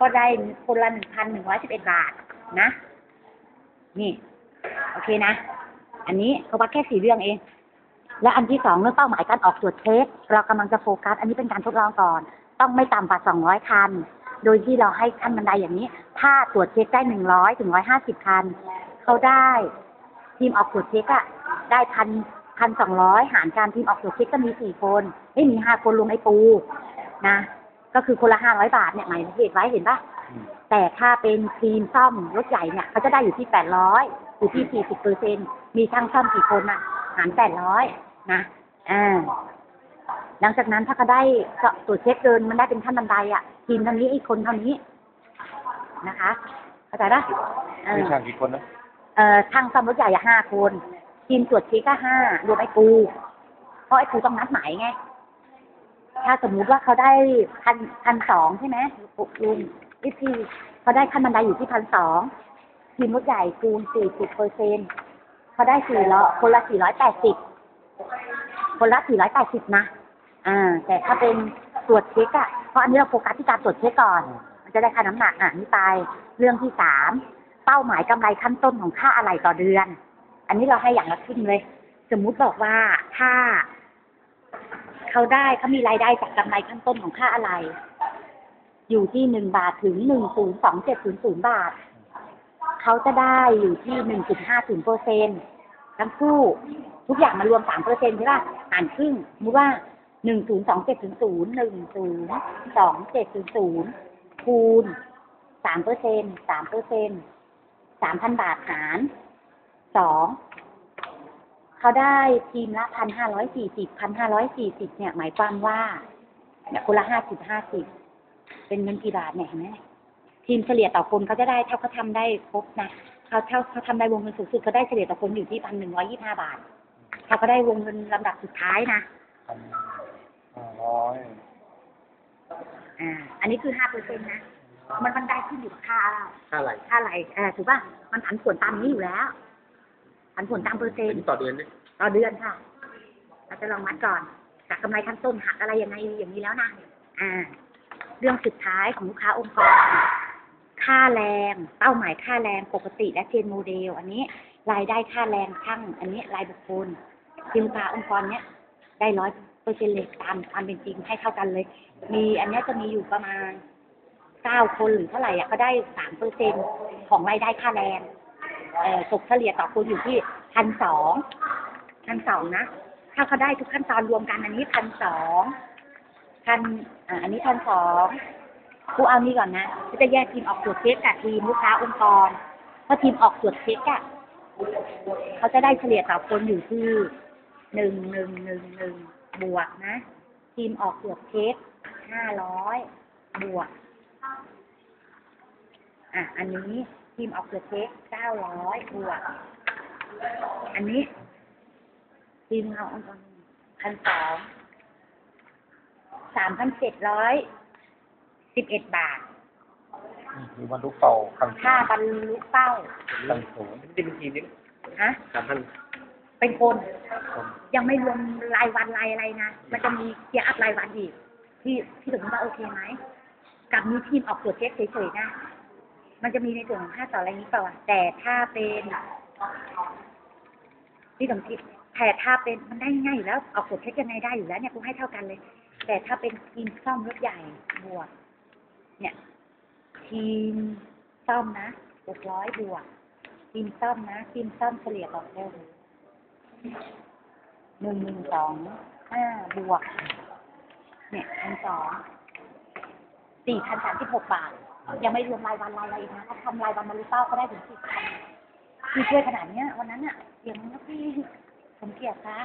ก็ได้คนละหนึ่งพันหนึ่งร้อยสิบเอ็ดบาทนะ นี่ โอเคนะ อันนี้เขาวัดแค่สี่เรื่องเอง และอันที่สองเรื่องเป้าหมายการออกตรวจเช็คเรากำลังจะโฟกัส อันนี้เป็นการทดลองก่อน ต้องไม่ต่ำกว่าสองร้อยคัน โดยที่เราให้ขั้นบันไดอย่างนี้ ถ้าตรวจเช็คได้หนึ่งร้อยถึงร้อยห้าสิบคัน เขาได้ทีมออกตรวจเช็คอะได้พันพันสองร้อยหารการทีมออกตรวจเช็คก็มีสี่คนไม่มีห้าคนรวมไอ้ปูนะ ก็คือคนละห้าร้อยบาทเนี่ยหมายเหตุไว้เห็นปะแต่ถ้าเป็นทีมซ่อมรถใหญ่เนี่ยเขาจะได้อยู่ที่แปดร้อยอยู่ที่สี่สิบเปอร์เซ็นมีช่างซ่อมกี่คนอะหารแปดร้อยนะอ่าหลังจากนั้นถ้าเขาได้ตรวจเช็คเกินมันได้เป็นขั้นบันไดอะทีมเท่านี้อีกคนเท่านี้นะคะเข้าใจปะเอมีอช่างกี่คนนะเอ่อช่างซ่อมรถใหญ่อะห้าคน ทีมตรวจเช็คก็ห้ารวมไอ้ปูเพราะไอ้ปูต้องนัดหมายไง ถ้าสมมุติว่าเขาได้พันพันสองใช่ไหมลุงวิธีเขาได้ขั้นบันไดอยู่ที่พันสองทีมรถใหญ่คูณสี่สิบเปอร์เซ็นเขาได้สี่ร้อยคนละสี่ร้อยแปดสิบคนละสี่ร้อยแปดสิบนะ อ่า แต่ถ้าเป็นตรวจเช็คอะเพราะอันนี้เราโฟกัสที่การตรวจเช็คก่อน มันจะได้ค่าน้ำหนักอะนี่ไปเรื่องที่สามเป้าหมายกำไรขั้นต้นของค่าอะไหล่ต่อเดือน อันนี้เราให้อย่างละครึ่งเลย สมมุติบอกว่าถ้า เขาได้เขามีรายได้จากกำไรขั้นต้นของค่าอะไร อยู่ที่หนึ่งบาทถึงหนึ่งศูนย์สองเจ็ดศูนย์ศูนย์บาท เขาจะได้อยู่ที่หนึ่งจุดห้าศูนย์เปอร์เซ็นต์ทั้งคู่ ทุกอย่างมารวมสามเปอร์เซ็นต์ใช่ป่ะอ่านครึ่งสมมติว่าหนึ่งศูนย์สองเจ็ดศูนย์ศูนย์หนึ่งศูนย์สองเจ็ดศูนย์ศูนย์คูณสามเปอร์เซ็นต์สามเปอร์เซ็นต์สามพันบาทหารสอง เขาได้ทีมละพันห้าร้อยสี่สิบพันห้าร้อยสี่สิบเนี่ยหมายความว่าเนี่ยคนละห้าสิบห้าสิบเป็นเงินกี่บาทเนี่ยเห็นไหมทีมเฉลี่ยต่อคนเขาจะได้เท่าเขาทำได้ครบนะเขาเท่าเขาทำได้วงเงินสูงสุดเขาได้เฉลี่ยต่อคนอยู่ที่พันหนึ่งร้อยยี่ห้าบาทถ้าเขาได้วงเงินลำดับสุดท้ายนะพันห้าร้อยอ่าอันนี้คือห้าเปอร์เซ็นต์นะมันมันได้ขึ้นอยู่กับค่าค่าอะไรค่าอะไรเออถูกป่ะมันผันผวนตามนี้อยู่แล้ว ผันผวนตามเปอร์เซ็นอันต์นี้ต่อเดือนเนี่ยต่อเดือนค่ะ เราจะลองวัดก่อนจากกำไรขั้นต้นหักอะไรยังไงอย่างนี้แล้วนะอ่า เรื่องสุดท้ายของลูกค้าองค์กร ค่าแรง เป้าหมายค่าแรงปกติและเทรนโมเดล อันนี้รายได้ค่าแรงช่างอันนี้รายบุคคลทีมลูกค้าองค์กรเนี้ยได้ร้อยเปอร์เซ็นต์เลยตามความเป็นจริงให้เท่ากันเลย มีอันเนี้ยจะมีอยู่ประมาณเก้าคนหรือเท่าไหร่อะก็ได้สามเปอร์เซ็นของรายได้ค่าแรงเอ่อ ตกเฉลี่ยต่อคนอยู่ที่พันสองพันสองนะ ถ้าเขาได้ทุกขั้นตอนรวมกันอันนี้พันสองพันอันนี้พันสองกูเอานี้ก่อนนะก็จะแยกทีมออกตรวจเช็คกับทีมลูกค้าองค์กรเพราะทีมออกตรวจเช็คอะเขาจะได้เฉลี่ยต่อคนอยู่ที่หนึ่งหนึ่งหนึ่งหนึ่งบวกนะ ทีมออกตรวจเช็คห้าร้อยบวก อะ อันนี้ ทีมออกตรวจเช็คเก้าร้อยบวกอันนี้ทีมเราองค์กรพันสองสามพันเจ็ดร้อยสิบเอ็ดบาทมีวันลูกเป่าคันค่าบรรลุเป้าคันสูงนี่เป็นทีมนี่ฮะสามพันเป็นคนคน ยังไม่รวมรายวันรายอะไรนะ มันจะมีเกียร์อัพรายวันอีก ที่ที่ถึงว่าโอเคไหมกับมีทีมออกตรวจเช็คเฉยๆนะ มันจะมีในส่วนของค่าต่ออะไรนี้เปล่าอแต่ถ้าเป็นที่สมคิดแต่ถ้าเป็นมันได้ง่ายอยู่แล้วออกตรวจเช็คยังไงได้อยู่แล้วเนี่ยกูให้เท่ากันเลย แต่ถ้าเป็นทีมซ่อมรถใหญ่บวก เนี่ย ทีมซ่อมนะหกร้อยบวก ทีมซ่อมนะ ทีมซ่อมเฉลี่ยต่อคนหนึ่งหนึ่งสองห้าบวก เนี่ยพันสองสี่พันสามสิบหกบาท ยังไม่รวมรายวันรายอะไรอีกนะถ้าทำรายวันมารุเป้าก็ได้ถึงสี่พันคือช่วยขนาดเนี้ยวันนั้นอะอย่างนี้พี่สมเกียรติค่ะ